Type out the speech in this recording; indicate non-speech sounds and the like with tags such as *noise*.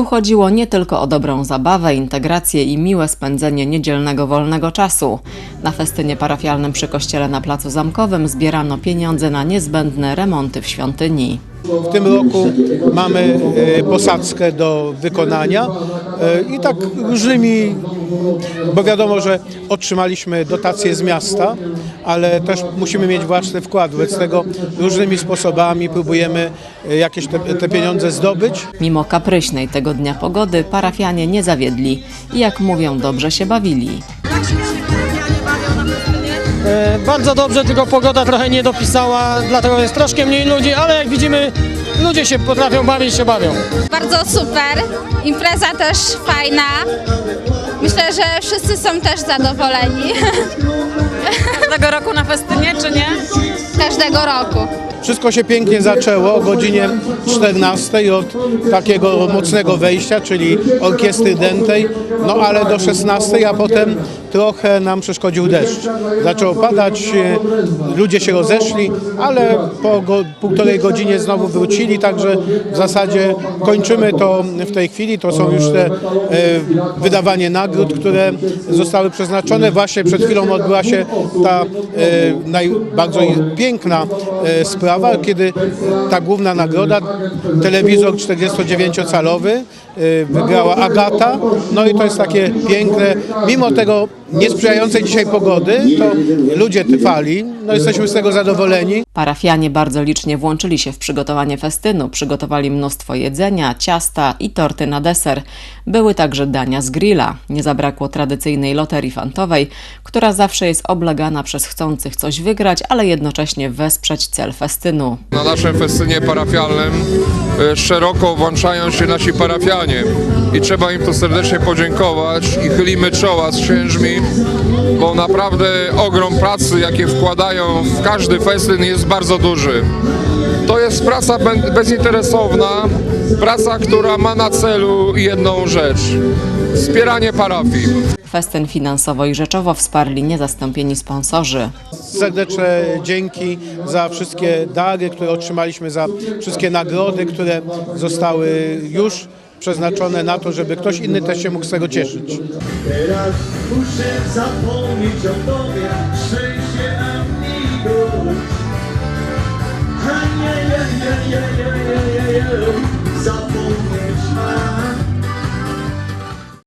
Tu chodziło nie tylko o dobrą zabawę, integrację i miłe spędzenie niedzielnego wolnego czasu. Na festynie parafialnym przy kościele na Placu Zamkowym zbierano pieniądze na niezbędne remonty w świątyni. W tym roku mamy e, posadzkę do wykonania e, i tak różnymi, bo wiadomo, że otrzymaliśmy dotacje z miasta, ale też musimy mieć własny wkład, wobec tego różnymi sposobami próbujemy e, jakieś te, te pieniądze zdobyć. Mimo kapryśnej tego dnia pogody parafianie nie zawiedli i jak mówią dobrze się bawili. E, Bardzo dobrze, tylko pogoda trochę nie dopisała, dlatego jest troszkę mniej ludzi, ale jak widzimy, ludzie się potrafią bawić, się bawią. Bardzo super. Impreza też fajna. Myślę, że wszyscy są też zadowoleni. *laughs* Każdego roku na festynie, czy nie? Każdego roku. Wszystko się pięknie zaczęło o godzinie 14 od takiego mocnego wejścia, czyli orkiestry dętej, no ale do 16, a potem trochę nam przeszkodził deszcz. Zaczęło padać, e, ludzie się rozeszli, ale po go, półtorej godzinie znowu wrócili, także w zasadzie kończymy to w tej chwili. To są już te e, wydawanie nagród, które zostały przeznaczone. Właśnie przed chwilą odbyła się ta e, piękna e, sprawa, kiedy ta główna nagroda, telewizor 49-calowy, e, wygrała Agata. No i to jest takie piękne, mimo tego niesprzyjającej dzisiaj pogody, to ludzie trwali, no jesteśmy z tego zadowoleni. Parafianie bardzo licznie włączyli się w przygotowanie festynu, przygotowali mnóstwo jedzenia, ciasta i torty na deser. Były także dania z grilla. Nie zabrakło tradycyjnej loterii fantowej, która zawsze jest oblegana przez chcących coś wygrać, ale jednocześnie wesprzeć cel festynu. Na naszym festynie parafialnym e, szeroko włączają się nasi parafianie i trzeba im tu serdecznie podziękować i chylimy czoła z księżmi, bo naprawdę ogrom pracy, jakie wkładają w każdy festyn jest bardzo duży. To jest praca be- bezinteresowna, praca, która ma na celu jedną rzecz – wspieranie parafii. Festyn finansowo i rzeczowo wsparli niezastąpieni sponsorzy. Serdeczne dzięki za wszystkie dary, które otrzymaliśmy, za wszystkie nagrody, które zostały już przeznaczone na to, żeby ktoś inny też się mógł z tego cieszyć. Teraz muszę zapomnieć o tobie,